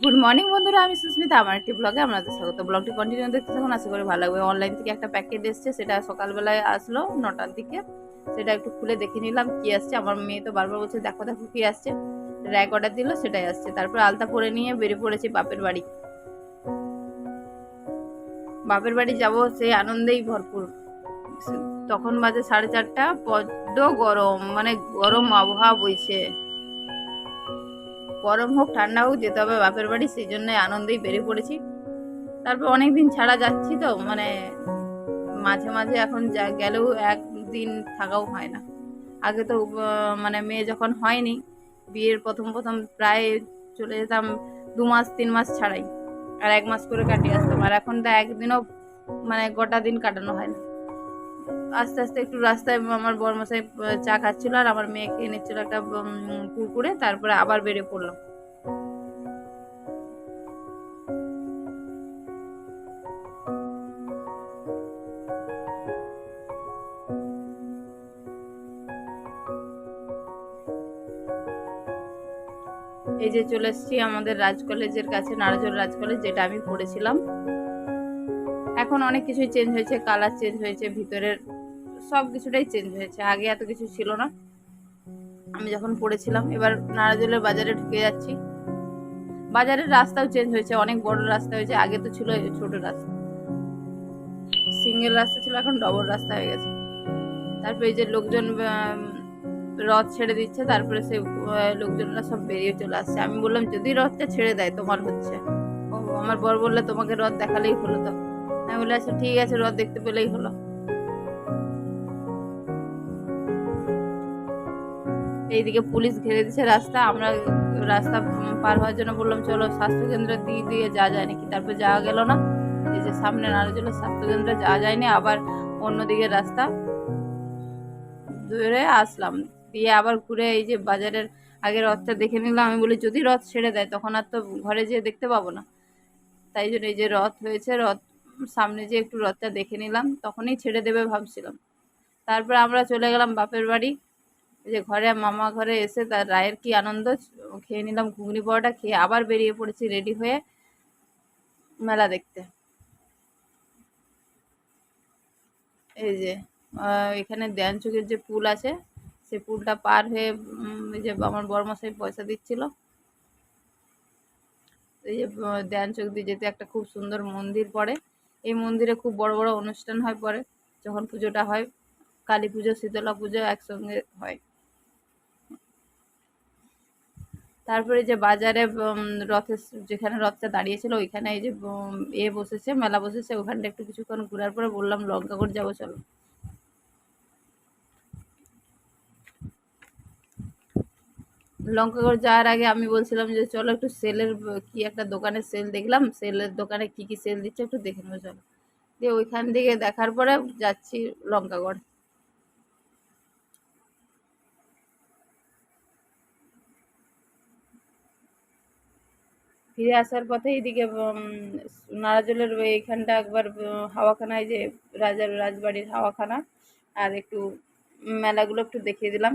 Good morning বন্ধুরা। আমি সুস্মিতা। আমার একটি ব্লগে আপনাদের স্বাগত। ব্লগটি কন্টিনিউ দেখতে থাকুন। আশা করি ভালো লাগবে। অনলাইন থেকে একটা প্যাকেট এসছে। সেটা সকালবেলায় আসলো নটার দিকে। সেটা একটু খুলে দেখে নিলাম কি আসছে। আমার মেয়ে তো বারবার বলছে, দেখো দেখো কি আসছে। র্যাক অর্ডার দিল, সেটাই আসছে। তারপর আলতা পরে নিয়ে বেরিয়ে পড়েছি বাপের বাড়ি। বাপের বাড়ি যাব সেই আনন্দেই ভরপুর। তখন বাজে সাড়ে চারটা। বড্ড গরম। মানে গরম আবহাওয়া বইছে। গরম হোক, ঠান্ডা হোক, যেতে হবে বাপের বাড়ি, সেই জন্য আনন্দেই বেরিয়ে পড়েছি। তারপর অনেক দিন ছাড়া যাচ্ছি তো মানে মাঝে মাঝে এখন যা গেলেও একদিন থাকাও হয় না। আগে তো মানে মেয়ে যখন হয়নি, বিয়ের প্রথম প্রথম প্রায় চলে যেতাম দু মাস, তিন মাস ছাড়াই, আর এক মাস করে কাটিয়ে আসতাম। আর এখন তো একদিনও মানে গোটা দিন কাটানো হয় না। আস্তে আস্তে একটু রাস্তায় আমার বর্মশাই চা খাচ্ছিল আর আমার মেয়েকে এনেছিল একটা উম, কুরকুরে তারপরে আবার বেরিয়ে পড়লাম। এই যে চলে এসেছি আমাদের রাজ কলেজের কাছে নারাজল রাজ কলেজ যেটা আমি পড়েছিলাম। এখন অনেক কিছুই চেঞ্জ হয়েছে কালার চেঞ্জ হয়েছে, ভিতরের সব কিছুটাই চেঞ্জ হয়েছে। আগে এত কিছু ছিল না। আমি যখন পড়েছিলাম, এবার নারাজলের বাজারে ঢুকে যাচ্ছি। বাজারের রাস্তাও চেঞ্জ হয়েছে, অনেক বড় রাস্তা হয়েছে। আগে তো ছিল ছোট রাস্তা। সিঙ্গেল রাস্তা ছিল, এখন ডবল রাস্তা হয়ে গেছে। তারপরে এই যে লোকজন রথ ছেড়ে দিচ্ছে, তারপরে সে লোকজনরা সব বেরিয়ে চলে আসছে। আমি বললাম, যদি রথটা ছেড়ে দেয়, তোমার হচ্ছে। ও, আমার বর বললে, তোমাকে রথ দেখালেই হলো তো। আমি বলে আচ্ছা ঠিক আছে, রথ দেখতে পেলেই হলো। এইদিকে পুলিশ ঘিরে দিচ্ছে রাস্তা, আমরা রাস্তা পার হওয়ার জন্য বললাম, চলো স্বাস্থ্যকেন্দ্র দিয়ে দিয়ে যাওয়া যায় নাকি? তারপর যাওয়া গেল না। এই যে সামনে নারজলের স্বাস্থ্যকেন্দ্রে যাওয়া যায়নি, আবার অন্যদিকে রাস্তা ধরে আসলাম। দিয়ে আবার ঘুরে এই যে বাজারের আগে রথটা দেখে নিলাম। আমি বলি, যদি রথ ছেড়ে দেয়, তখন আর তো ঘরে যেয়ে দেখতে পাবো না। তাই জন্য এই যে রথ হয়েছে, রথ সামনে যে একটু রথটা দেখে নিলাম, তখনই ছেড়ে দেবে ভাবছিলাম। তারপর আমরা চলে গেলাম বাপের বাড়ি। যে ঘরে মামা ঘরে এসে তার রায়ের কি আনন্দ, খেয়ে নিলাম ঘুগনি পরোটা খেয়ে আবার বেরিয়ে পড়েছি রেডি হয়ে মেলা দেখতে। এই যে এখানে দেয়ানচুকের যে পুল আছে, সে পুলটা পার হয়ে এই যে আমার বড়মশাই পয়সা দিচ্ছিল। এই যে দেয়ানচক দিয়ে যেতে একটা খুব সুন্দর মন্দির পড়ে। এই মন্দিরে খুব বড় বড় অনুষ্ঠান হয় পরে। যখন পুজোটা হয়, কালী পুজো, শীতলা পুজো একসঙ্গে হয়। তারপরে যে বাজারে রথের যেখানে রথটা দাঁড়িয়েছিল, ওইখানে এই যে এ বসেছে, মেলা বসেছে, ওখানটা একটু কিছুক্ষণ ঘোরার পরে বললাম লঙ্কাগড় যাব, চলো। লঙ্কাগড় যাওয়ার আগে আমি বলছিলাম যে, চলো একটু সেলের কি একটা দোকানে সেল দেখলাম। সেলের দোকানে কি কি সেল দিচ্ছে একটু দেখে নেব, চলো। দিয়ে ওইখান থেকে দেখার পরে যাচ্ছি লঙ্কাগড়। ফিরে আসার পথে এইদিকে নারাজলের এইখানটা একবার হাওয়াখানায় যে রাজার রাজবাড়ির হাওয়াখানা, আর একটু মেলাগুলো একটু দেখিয়ে দিলাম।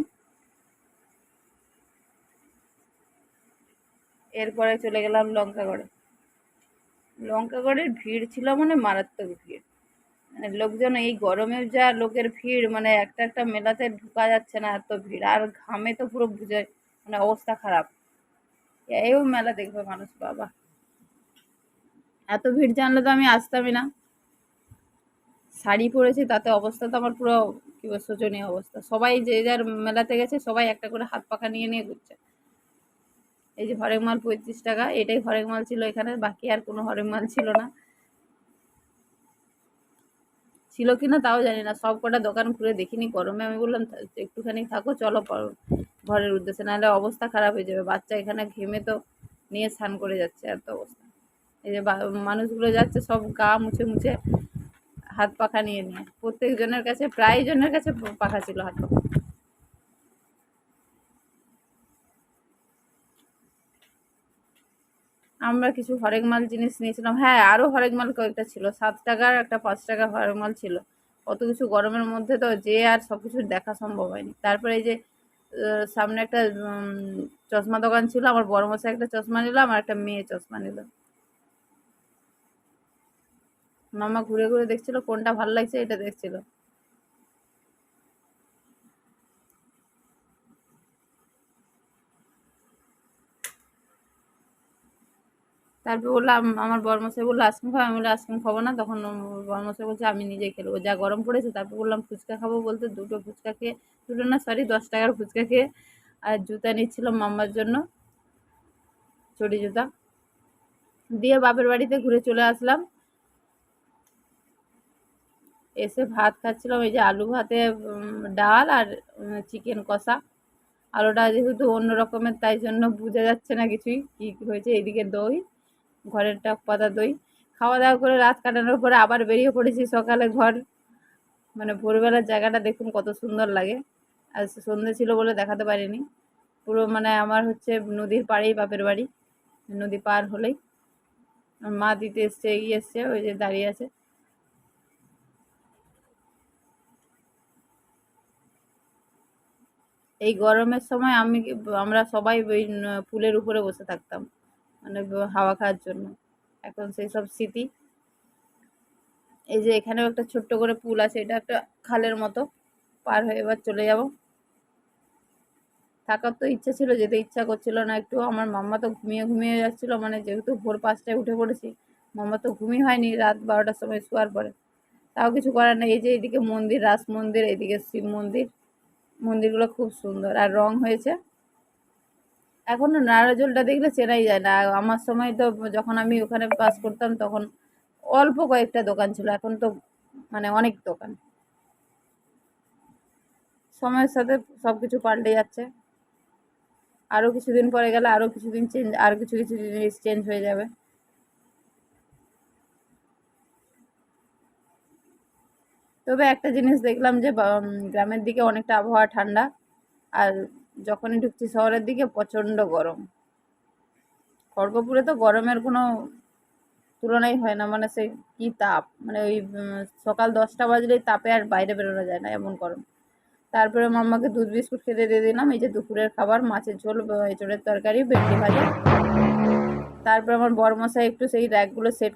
এরপরে চলে গেলাম লঙ্কাগড়ে। লঙ্কাগড়ের ভিড় ছিল মানে মারাত্মক ভিড়। মানে লোকজন এই গরমে যা লোকের ভিড় মানে একটা একটা মেলাতে ঢুকা যাচ্ছে না এত ভিড়। আর ঘামে তো পুরো বুঝে মানে অবস্থা খারাপ। এও মেলা দেখবে মানুষ, বাবা। এত ভিড় জানলে তো আমি আসতামই না। শাড়ি পরেছি, তাতে অবস্থা তো আমার পুরো, কি শোচনীয় অবস্থা। সবাই যে যার মেলাতে গেছে, সবাই একটা করে হাত পাখা নিয়ে নিয়ে ঘুরছে। এই যে হরেক মাল পঁয়ত্রিশ টাকা, এটাই হরেক মাল ছিল এখানে, বাকি আর কোনো হরেক মাল ছিল না। ছিল কিনা তাও জানি না, সব কটা দোকান ঘুরে দেখিনি, গরমে আমি বললাম একটুখানি থাকো, চলো ঘরের উদ্দেশ্যে, নাহলে অবস্থা খারাপ হয়ে যাবে। বাচ্চা এখানে ঘেমে তো নিয়ে স্নান করে যাচ্ছে এত অবস্থা। এই যে মানুষগুলো যাচ্ছে সব গা মুছে মুছে হাত পাখা নিয়ে নিয়ে। প্রত্যেকজনের কাছে প্রায় জনের কাছে পাখা ছিল হাত পাখা। আমরা কিছু হরেক মাল জিনিস নিয়েছিলাম। হ্যাঁ আরও হরেক মাল কয়েকটা ছিল। সাত টাকার একটা পাঁচ টাকা হরেক মাল ছিল। অত কিছু গরমের মধ্যে তো যে আর সব কিছু দেখা সম্ভব হয়নি। তারপরে এই যে সামনে একটা চশমা দোকান ছিল। আমার বড় মশাই একটা চশমা নিল, আমার একটা মেয়ে চশমা নিল। মামা ঘুরে ঘুরে দেখছিল, কোনটা ভালো লাগছে এটা দেখছিল। তারপর বললাম, আমার বরমশাই বলল, আইসক্রিম খাব? আমি বললাম, আইসক্রিম খাব না। তখন বরমশাই বলছে, আমি নিজেই খেলব যা গরম পড়েছে, তারপর বললাম, ফুচকা খাব বলতে? দুটো ফুচকা খেয়ে, দুটো না সরি দশ টাকার ফুচকা খেয়ে, আর জুতা নিচ্ছিলাম মাম্মার জন্য, চটি জুতা। দিয়ে বাপের বাড়িতে ঘুরে চলে আসলাম। এসে ভাত খাচ্ছিলাম, এই যে আলু ভাতে ডাল আর চিকেন কষা। আলুটা যেহেতু অন্য রকমের তাই জন্য বোঝা যাচ্ছে না কিছুই, কী হয়েছে, এইদিকে দই। ঘরের টক পাতা দই। খাওয়া দাওয়া করে রাত কাটানোর পরে আবার বেরিয়ে পড়েছি সকালে ঘর। মানে ভোরবেলার জায়গাটা দেখুন কত সুন্দর লাগে। আর সন্ধে ছিল বলে দেখাতে পারিনি। পুরো মানে আমার হচ্ছে নদীর পাড়েই বাপের বাড়ি। নদী পার হলেই। মা দিতে এসছে এগিয়ে এসছে, ওই যে দাঁড়িয়ে আছে। এই গরমের সময় আমি আমরা সবাই ওই পুলের উপরে বসে থাকতাম। মানে হাওয়া খাওয়ার জন্য। এখন সেই সব স্মৃতি। এই যে এখানেও একটা ছোট্ট করে পুল আছে, এটা একটা খালের মতো। পার হয়ে এবার চলে যাব। থাকার তো ইচ্ছা ছিল, যেতে ইচ্ছা করছিল না একটু। আমার মাম্মা তো ঘুমিয়ে ঘুমিয়ে যাচ্ছিল মানে যেহেতু ভোর পাঁচটায় উঠে পড়েছি, মাম্মা তো ঘুমই হয়নি রাত বারোটার সময় শোয়ার পরে। তাও কিছু করার নেই, এই যে এদিকে মন্দির, রাস মন্দির, এদিকে শিব মন্দির। মন্দিরগুলো খুব সুন্দর, আর রং হয়েছে। এখনও নারাজলটা দেখলে চেনাই যায় না। আমার সময় তো যখন আমি ওখানে পাস করতাম তখন অল্প কয়েকটা দোকান ছিল, এখন তো মানে অনেক দোকান। সময়ের সাথে সব কিছু পাল্টে যাচ্ছে। আরও কিছুদিন পরে গেলে আরও কিছুদিন চেঞ্জ আরও কিছু কিছু জিনিস চেঞ্জ হয়ে যাবে। তবে একটা জিনিস দেখলাম যে গ্রামের দিকে অনেকটা আবহাওয়া ঠান্ডা, আর যখনই ঢুকছি শহরের দিকে, প্রচণ্ড গরম। খড়গপুরে তো গরমের কোনো তুলনাই হয় না মানে সেই কী তাপ? মানে ওই সকাল দশটা বাজলেই তাপে আর বাইরে বেরোনো যায় না, এমন গরম। তারপরে মাম্মাকে দুধ বিস্কুট খেতে দিয়ে দিলাম, এই যে দুপুরের খাবার, মাছের ঝোল এঁচড়ের তরকারি, ভেন্ডি ভাজা। তারপরে আমার বড় মশাই একটু সেই র্যাকগুলো সেট